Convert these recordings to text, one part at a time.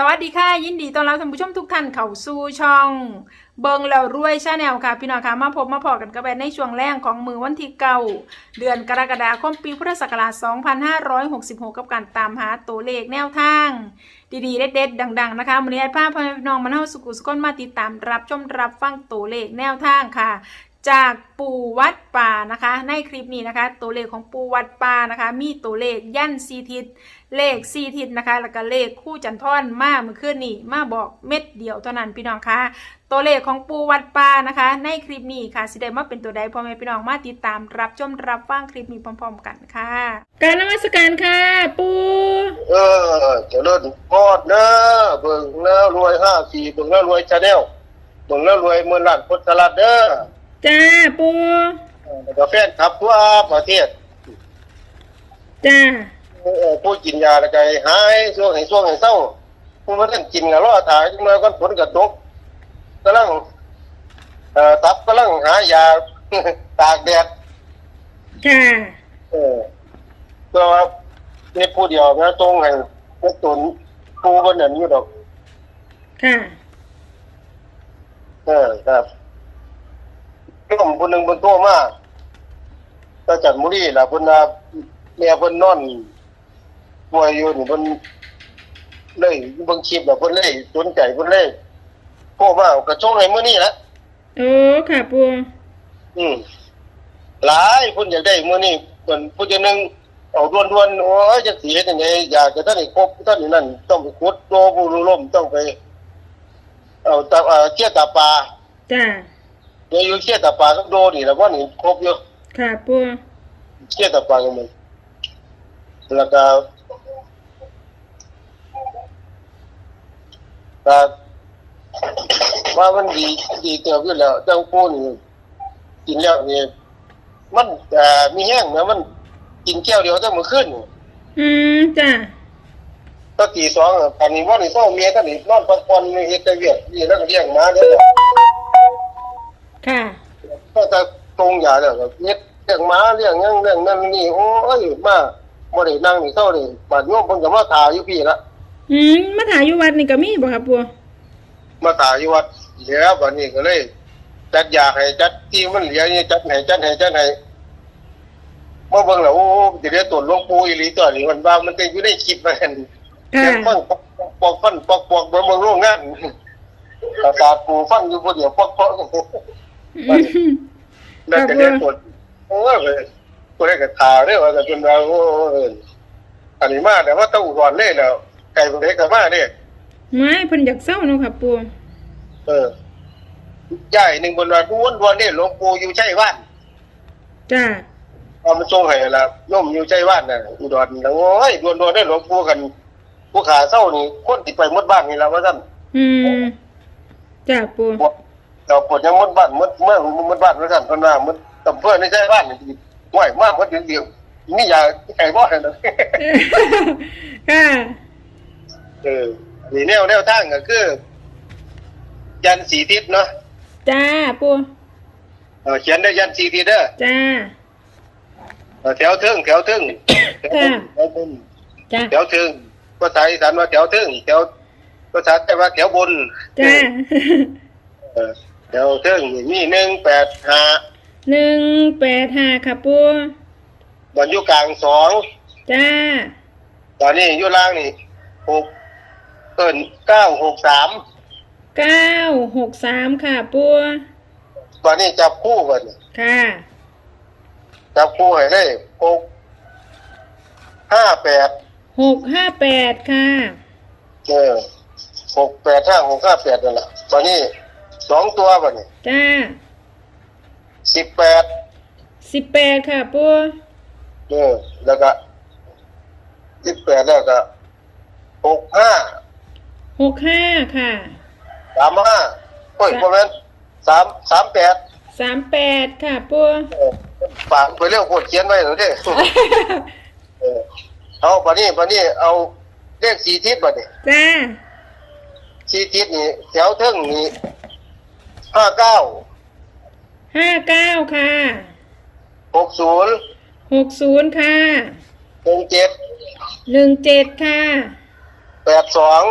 สวัสดีค่ะ ยินดีต้อนรับท่านผู้ชมทุกท่านเข้าสู่ช่อง เบิงแล้วรวยชาแนลค่ะ พี่น้องค่ะมาพบมาพอกันกับแบนในช่วงแรกของมือวันที่เก้าเดือนกรกฎาคมปีพุทธศักราช 2566 กับการตามหาตัวเลขแนวทาง ดีๆ เด็ดๆดัง ๆ นะคะวันนี้ไอ้ภาพ่อพี่น้องมาเท่าสุกุสุกนมาติดตามรับชมรับฟังตัวเลขแนวทางค่ะ จากปูวัดป่านะคะ ในคลิปนี้นะคะ ตัวเลขของปูวัดป่านะคะ มีตัวเลขยันซีทิศเลขซีทิศนะคะ แล้วก็เลขคู่จันทร์มาเมื่อคืนนี้มาบอกเม็ดเดียวเท่านั้นพี่น้องคะตัวเลขของปูวัดป่านะคะ ในคลิปนี้ค่ะสิได้มาเป็นตัวใดพ่อแม่พี่น้องมาติดตามรับชมรับฟังคลิปนี้พร้อม ๆ กันค่ะ การนมัสการค่ะ ปูเออเจริญพอดนะเบิ่งแล้วรวยห้าสี่เบิ่งแล้วรวยชาแนลเบิ่งแล้วรวยเมืองล้านพุทธลัดเด้อ จ้าปูแล้วก็แฟนครับทั่วประเทศจ้าเออผู้กินยาแล้วก็หายช่วงให้ช่วงให้เศร้าผู้มาเล่นกินก็รอถ่ายจังเลยก็ฝนก็ตกกำลังเอ่อตับกำลังหายา ตากแดดค่ะเออก็ว่ามีผู้เดียวนะตรงให้พวกตุนผู้บนนั้นอยู่ดอกค่ะเออครับร่ว มคนหนึ่งบนโต๊ะมาก็จัดมุรีล่ะเพิ่นว่าแม่เพิ่นนอนป่วยอยู่นี่เพิ่นเลยเบิ่งคลิปแล้วเพิ่นเลยสนใจเพิ่นเลยโทรมากระโจงให้มื้อนี้ละโอ้ค่ะปูอืมหลายเพิ่นอยากได้มื้อนี้เพิ่นผู้จะนึงเอาด่วนๆโอ้ยจักสิเฮ็ดจังไดอยากจะท่านได้ครบท่านนี่นั่นต้องไปขุดโตผู้รู้ล่มต้องไปเอาตาเอ่อเชี่ยตาปลาจ้า เดี๋ยวอยู่เชี่ยตาปลาก็โดนี่แล้วว่านี่ครบอยู่ค่ะปูเชี่ยตาปลากันมันแล้วก็ก็ว่ามันดีดีเติบอยู่แล้วเจ้าปูนี่กินแล้วนี่มันอ่อมีแห้งนะมันกินแก้วเดียวตั้งมือคืนนี่อืมจ้าก็ตีสองอะอันนี้ว่านี่เศร้าเมียท่านนี่นอนพักผ่อนนี่เฮ็ดแต่เวียกนี่แล้วก็เลี้ยงหมาเด้อ ค่ะก็จะตรงอย่าแล้วก็เฮ็ดเลี้ยงหมาเลี้ยงหยังเลี้ยงนั่นนี่โอ้ยมาบ่ได้นั่งนี่เศร้านี่บาดโยมเพิ่นก็มาถ่ายอยู่พี่ละอืมมาถ่ายอยู่วัดนี่ก็มีบ่ค่ะปูมาถ่ายอยู่วัดเหลือบัดนี้ก็เลย จัดยาให้จัดที่มันเหลือนี่จัดให้จัดให้จัดให้มาเบิ่งแล้วโอ้สิได้ตรวจหลวงปู่อีหลีตัวนี้มันว่ามันเป็นอยู่ในคลิปนั่นค่ะเสียงฟังปอกปอกฟันปอกปอกเบิ่งเบิ่งโรงงานตาตาปูฟังอยู่ผู้เดียวปอกปอก อืมแล้วจะได้ตรวจโอ้ยตัวได้กับขาเด้อว่าจะเป็นเราโอ้ยอันนี้มาแต่ว่าต้องอุดรเลยแล้วไก่ตัวเล็กกับมาเนี่ยไม่เพิ่นอยากเศร้าเนาะค่ะปูเออใหญ่หนึ่งบนวันวนวนเนี่ยหลวงปู่อยู่ใช่ว่านจ้าเอามาส่งให้ละโยมอยู่ใช่ว่านน่ะอุดรแล้วโอ้ยดวนดวนได้หลวงปู่กันผู้ขาเศร้านี่คนติดไปหมดบ้านนี่แล้วว่าท่านอืมจ้าปู บอกเราปวดยังหมดบ้านหมดเมื่อหมดบ้านว่าท่านเพนว่าหมดตำเพื่อนในใช่บ้านนี่ไหวมากหมดเดียวเดียวนี่อย่าไก่บ่เห็นเลยค่ะเออนี่แนวแนวทางก็คือ ยันสีทิศเนาะจ้าปูเออเขียนได้ยันสีทิศเด้อจ้าเออแถวทึ่งแถวทึ่งแถวทึ่งแถวทึ่งจ้าแถวทึ่งภาษาอีสานว่าแถวทึ่งแถวภาษาไทยว่าแถวบนจ้า เออแถวทึ่งนี่หนึ่งแปดห้าหนึ่งแปดห้าค่ะปูบนอยู่กลางสองจ้า ตอนนี้อยู่ล่างนี่หกเอินเก้าหกสามเก้าหกสามค่ะปูตอนนี้จับคู่กันค่ะ จับคู่ให้เลยหกห้าแปดหกห้าแปดค่ะ เออหกแปดห้าหกห้าแปดนั่นแหละตอนนี้ สองตัวบัดนี้จ้าสิบแปดสิบแปดค่ะปูเออแล้วก็สิบแปดแล้วก็หกห้าหกห้าค่ะสามห้าโอ้ยประมาณสามสามแปดสามแปดค่ะปูเออฝากไปเรื่องโคตรเขียนไว้เหรอเด้เออเอาปะนี้ปะนี้เอาเลขสี่ทิศบัดนี้จ้าสี่ทิศนี่แถวเทึ่งนี่ ห้าเก้าห้าเก้าค่ะหกศูนย์หกศูนย์ค่ะหนึ่งเจ็ดหนึ่งเจ็ดค่ะแปดสอง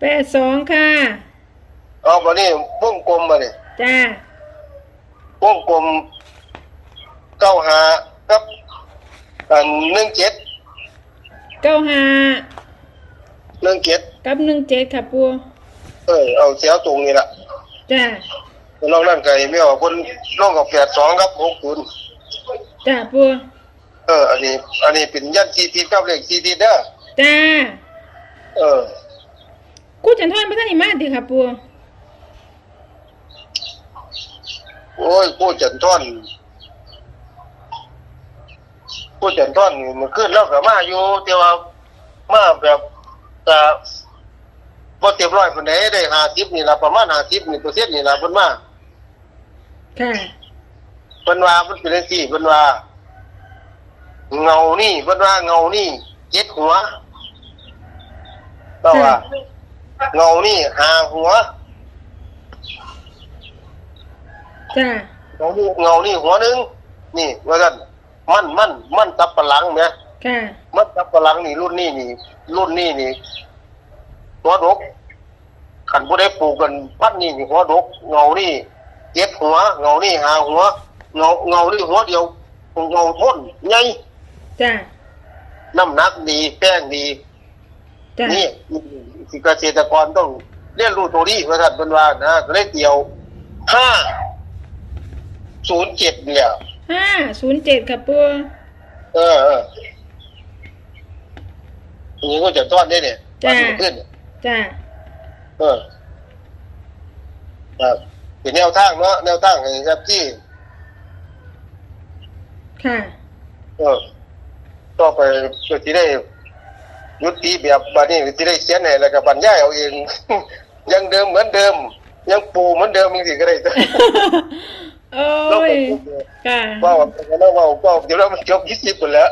แแปดสองค่ะเอาบัดนี้วงกลมมาเนี่ยจ้าวงกลมเก้าหากับอันหนึ่งเจ็ดเก้าห้าหนึ่งเจ็ดกับหนึ่งเจ็ดค่ะปูเออเอาเสียวตรงนี้ละจ้า ลองนั่นไก่ไม่ออกคนลงกับแปดสองครับหกศูนย์จ้าปูเออ อันนี้ อันนี้เป็นยันซีทีกับเลขซีทีเด้อจ้าเออกูจันทอนพระท่านอิมาดีค่ะปูโอ้ยผู้จันท่อนผู้จันท่อนนี่มันขึ้นแล้วก็มาอยู่แต่ว่ามาแบบจะบ่เต็มร้อยปานใดได้50นี่ล่ะประมาณ50นี่เปอร์เซ็นต์นี่ล่ะเพิ่นมา ค่ะเพิ่นว่ามันเป็นจังซี่เพิ่นว่า เงานี่เพิ่นว่าเงานี่เจ็ดหัวแต่ว่า เงานี่ห้าหัวจ้าเงานี่เงานี่หัวหนึงนี่ว่ากันมันมันมันตับปะหลังเนี่ยค่ะมันตับปะหลังนี่รุ่นนี้นี่ รุ่นนี้นี่หัวดกขันผู้ได้ปลูกกันพัดนี่นี่หัวดกเงานี่เจ็ด หัวเงานี่ห้าหัวเงาเงานี่หัวเดียวเงาทนใหญ่จ้าน้ำหนักดีแป้งดีจ้านี่สิเกษตรกรต้องเรียนรู้ตัวนี้ว่าท่านเป็นว่านะก็เลยเดียวห้าศูนย์เจ็ดเนี่ยห้าศูนย์เจ็ดค่ะปูเออเอออันนี้ก็จะต้อนได้เนี่ยจ้าขึ้นเนี่ยจ้าเออครับ เป็นแนวทางเนาะแนวทางไอ้ครับที่ค่ะ เออต่อไปก็ที่ได้ยุติแบบบัดนี้ที่ได้เขียนให้แล้วก็บรรยายเอาเอง ยังเดิมเหมือนเดิม ยังปูเหมือนเดิมมีสิก็ได้ โอ้เรายก็พูดเลยค่ะ ว่าว่าแล้วว่าว่าเดี๋ยวเรามันจบยี่สิบคนแล้ว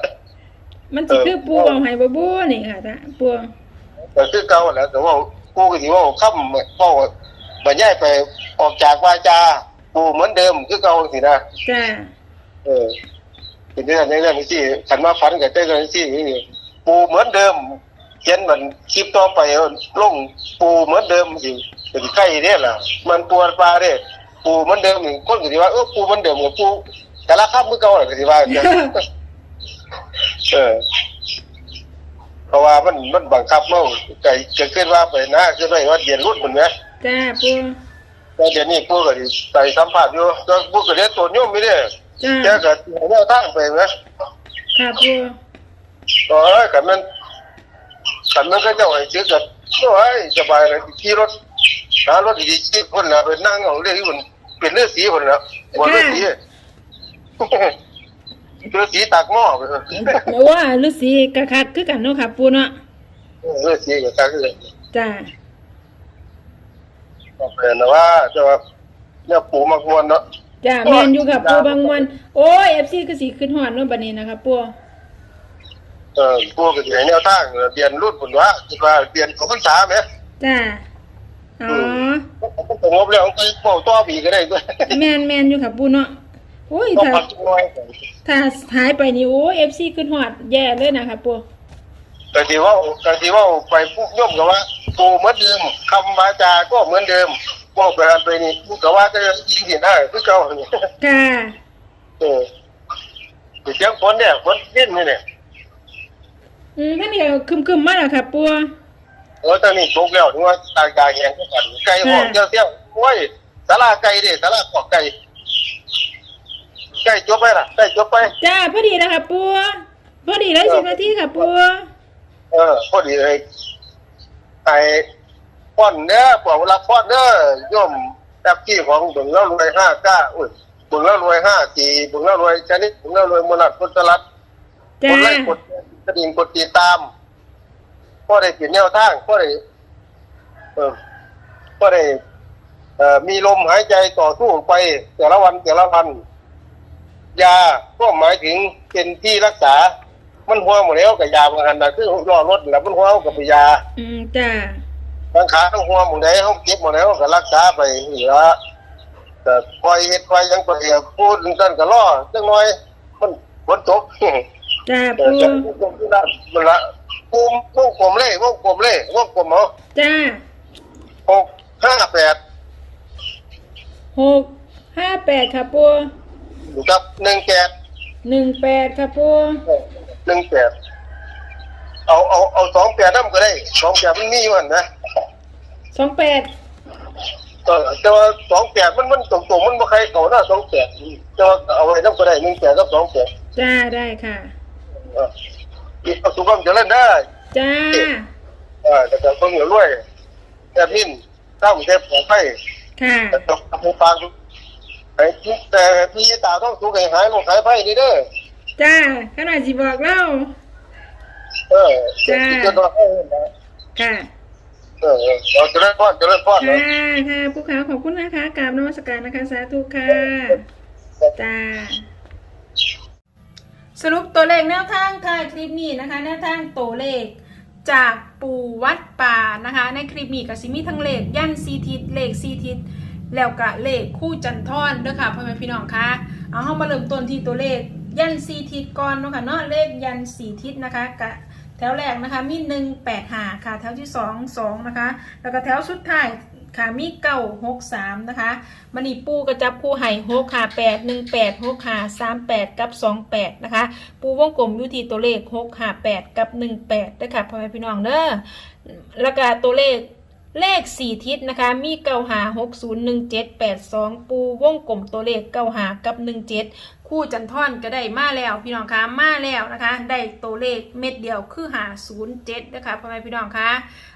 มันสิคือปูเอาให้บ่บูนี่ค่ะจ้าปูแต่คือเก่าแล้วแต่ว่ากูก็ถือว่าค่ำว่าบรรยายไป ออกจากวาจาปูเหมือนเดิมคือเก่าสินะจ้าเออเป็นเรื่องในเรื่องที่ขันมาฝันกับเจ้าเรื่องที่ปูเหมือนเดิมเขียนมันคลิปต่อไปลงปูเหมือนเดิมสิเป็นไข่เนี่ยล่ะ มันตัวปลาเนี่ยปูเหมือนเดิมนี่คนก็ถือว่าเออปูเหมือนเดิมกับปูแต่ละคำมือเก่าแหละก็ถือว่าเออเพราะว่ามันมันบังคับเมาไก่จะขึ้นว่าไปนะขึ้นไปว่าเดียนรุ่นเหมือนไหมจ้าปู แต่เดี๋ยวนี้พวกก็สิไปสัมผัสอยู่ก็พวกก็เรียนตัวโยมไม่ได้จ้าแกก็แนวทางไปไหมค่ะปูโอ้ยขันมันขันมันก็เจ้าไอ้ซื้อกับโอ้ยสบายเลยขี่รถหารถดีๆขี่คนละไปนั่งเอาเรื่องที่มันเป็นเรื่องสีคนละบนเรื่องสีเรื่องสีตากหม้อไปเถอะแม่ว่าฤาษีกะคักคือกันเนาะค่ะปูเนาะเรื่องสีก็ตากเลยจ้า ก็เป็นนะว่าจะว่าเนี่ยปูมากวนเนาะจ้าแม่นอยู่ค่ะปูบางวันโอ้ย FC คือสิขึ้นฮอดเนาะบัดนี้นะคะปูเออปูก็สิให้แนวทางเปลี่ยนรุ่นผลว่าคิดว่าเปลี่ยนของพรรษาไหมจ้าอ๋อมันสงบแล้วก็เป่าต่อปีก็ได้ด้วยแม่นแม่นอยู่ค่ะปูเนาะโอ้ยต้องถ้าปักน้อยถ้าหายไปนี่โอ้ย FC ขึ้นฮอดแย่เลยนะคะปู แต่ที่ว่าแต่ที่ว่าไปพูดย่อมกับว่าปูเหมือนเดิมคำวาจาก็เหมือนเดิมว่าไปอันไปนี่พูดกับว่าก็ยิงเห็นได้คือเก่าเนี่ยค่ะเออเสียงฝนเนี่ยฝนยิ่นี่เนี่ยอืมท่านนี่ก็คึมๆมาแล้วค่ะปูเออตอนนี้ตกแล้วถึงว่าตายกายแหงกันไก่หอมเจ้าเสี้ยวโอ้ยสาราไก่ดิสาราขอกไก่ไก่จบไปล่ะไก่จบไปจ้าพอดีแล้วค่ะปูพอดีแล้วสิบนาทีค่ะปู เออพอดีเลยไอ้ป้อนเนื้อปอกเวลาป้อนเนื้อย่อมแอบกี้ของบึงแล้วรวยห้าก้าอุ้ยบึงแล้วรวยห้าสี่บึงแล้วรวยชนิดบึงแล้วรวยมนัดพุทธลัดจ้ากดไลค์กดกระดิ่งกดติดตามก็ได้เปลี่ยนแนวทางก็ได้เออก็ได้เอ่อมีลมหายใจต่อสู้ไปแต่ละวันแต่ละวันยาก็หมายถึงเป็นที่รักษา มันหัวหมดแล้วกับยาบางอันนะคือรอรถแล้วมันหัวกับยาอืมจ้าบางขาต้องหัวหมดแล้วเจ็บหมดแล้วก็รักษาไปเหลือแต่คอยเฮ็ดคอยยังก็เดียวพูดนั่นก็รอจังน้อย มันฝนตกจ้าเอปูอจะมันละวงวงกลมเลยวงกลมเลยวงกลมเอาจ้าหกห้าแปดหกห้าแปดค่ะปูกับหนึ่งแปดหนึ่งแปดค่ะปู หนึ่งแปดเอาเอาเอาสองแปดนั่นก็ได้สองแปดมันมีอยู่หั่นนะสองแปดเออแต่ว่าสองแปดมันมันตรงตรงๆมันบ่ใครเขาหน้าสองแปดแต่ว่าเอาไว้นั่นก็ได้หนึ่งแปดกับสองแปดจ้าได้ค่ะ เออเอาสุขภาพเจริญได้จ้า เออแต่ก็เพิ่งเหลือรวยแอดมินตั้งเทปของไฟค่ะ แต่ต้องทำให้ฟังไอ้ที่แต่พี่ตาต้องสูงให้หายลงขายไฟนี่เด้อ จ้าขนาดจีบอกเล่า เออจ้าที่จะต้องให้นะค่ะ เออเออเอาเจริญพรเจริญพรค่ะ นะค่ะผู้ค้าขอบคุณนะคะกราบนมัสการนะคะ สาธุค่ะ จ้า สรุปตัวเลขแนวทางท้ายคลิปนี้นะคะ แนวทางตัวเลขจากปู่วัดป่านะคะ ในคลิปนี้ก็สิมีทั้งเลขยันซีทิศเลขซีทิศแล้วก็เลขคู่จันทร์เด้อค่ะพ่อแม่พี่น้องคะเอาเข้ามาเริ่มต้นที่ตัวเลข ยันซีทิศก่อนเนาะค่ะเนาะเลขยันสีทิศนะคะกะแถวแรกนะคะมีหนึ่งแปดหาค่ะแถวที่สองสองนะคะ แล้วก็แถวสุดท้ายค่ะมีเก้าหกสามนะคะมันนี่ปูกระจับคู่ไห่หกหาแปดหนึ่งแปดหกหาสามแปดกับสองแปดนะคะ ปูวงกลมอยู่ที่ตัวเลขหกหาแปดกับหนึ่งแปดด้วยค่ะพ่อแม่พี่น้องเด้อแล้วก็ตัวเลข เลขสี่ทิศนะคะ มีเก้าหาหกศูนย์หนึ่งเจ็ดแปดสองปูวงกลมตัวเลขเก้าหากับหนึ่งเจ็ดคู่จันทอนก็ได้มาแล้วพี่น้องคะมาแล้วนะคะ ได้ตัวเลขเม็ดเดียวคือหาศูนย์เจ็ดนะคะพ่อแม่พี่น้องคะ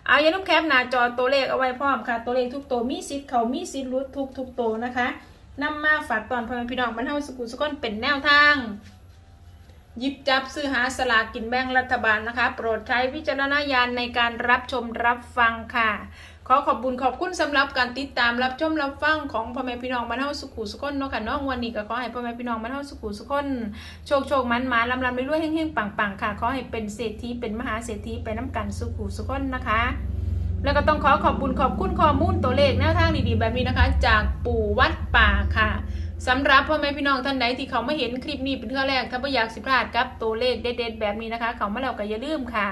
เอาอย่าลืมแคปหน้าจอตัวเลขเอาไว้พร้อมค่ะ ตัวเลขทุกตัวมีสิทธิ์เขามีสิทธิ์รุดทุกทุกตัวนะคะนำมาฝากตอนพ่อแม่พี่น้องบรรเทาสกุลสกลเป็นแนวทาง หยิบจับซื้อหาสลากกินแบ่งรัฐบาลนะคะ โปรดใช้วิจารณญาณในการรับชมรับฟังค่ะ ขอขอบคุญขอบคุณสำหรับการติดตามรับชมรับฟังของพ่อแม่พี่น้องบรรเทาสุขุสุขคนเนาะค่ะน้องวันนี้ก็ขอให้พ่อแม่พี่น้องบรรเทาสุขุสุขคนโชคโชคมันมาลำลำไปรวยเฮงๆปังๆค่ะขอให้เป็นเศรษฐีเป็นมหาเศรษฐีไปน้ำกันสุขุสุขคนนะคะแล้วก็ต้องขอขอบคุณขอบคุณข้อมูลตัวเลขแนวทางดีๆแบบนี้นะคะ จากปู่วัดป่าค่ะ สำหรับพ่อแม่พี่น้องท่านใดที่เขาไม่เห็นคลิปนี้เป็นเทื่อแรก ถ้าไม่อยากสิพลาดกับตัวเลขเด็ดๆแบบนี้นะคะ เขามาแล้วก็อย่าลืมค่ะ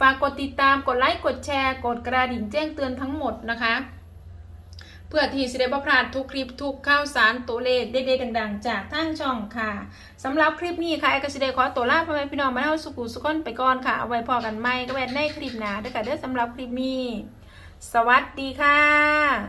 ฝากกดติดตามกดไลค์กดแชร์กดกระดิ่งแจ้งเตือนทั้งหมดนะคะ เพื่อที่จะได้บ่พลาดทุกคลิปทุกข่าวสารตัวเลขเด็ดๆดัง ๆ จากทางช่องค่ะสำหรับคลิปนี้ค่ะไอ้กสิเดขอตัวลาพ่อแม่พี่น้องมาเท่าสุขุสุขนไปก่อนค่ะเอาไว้พอกันใหม่ก็แวนในคลิปหน้าเด้วยค่ะเด้อสำหรับคลิปนี้ สวัสดีค่ะ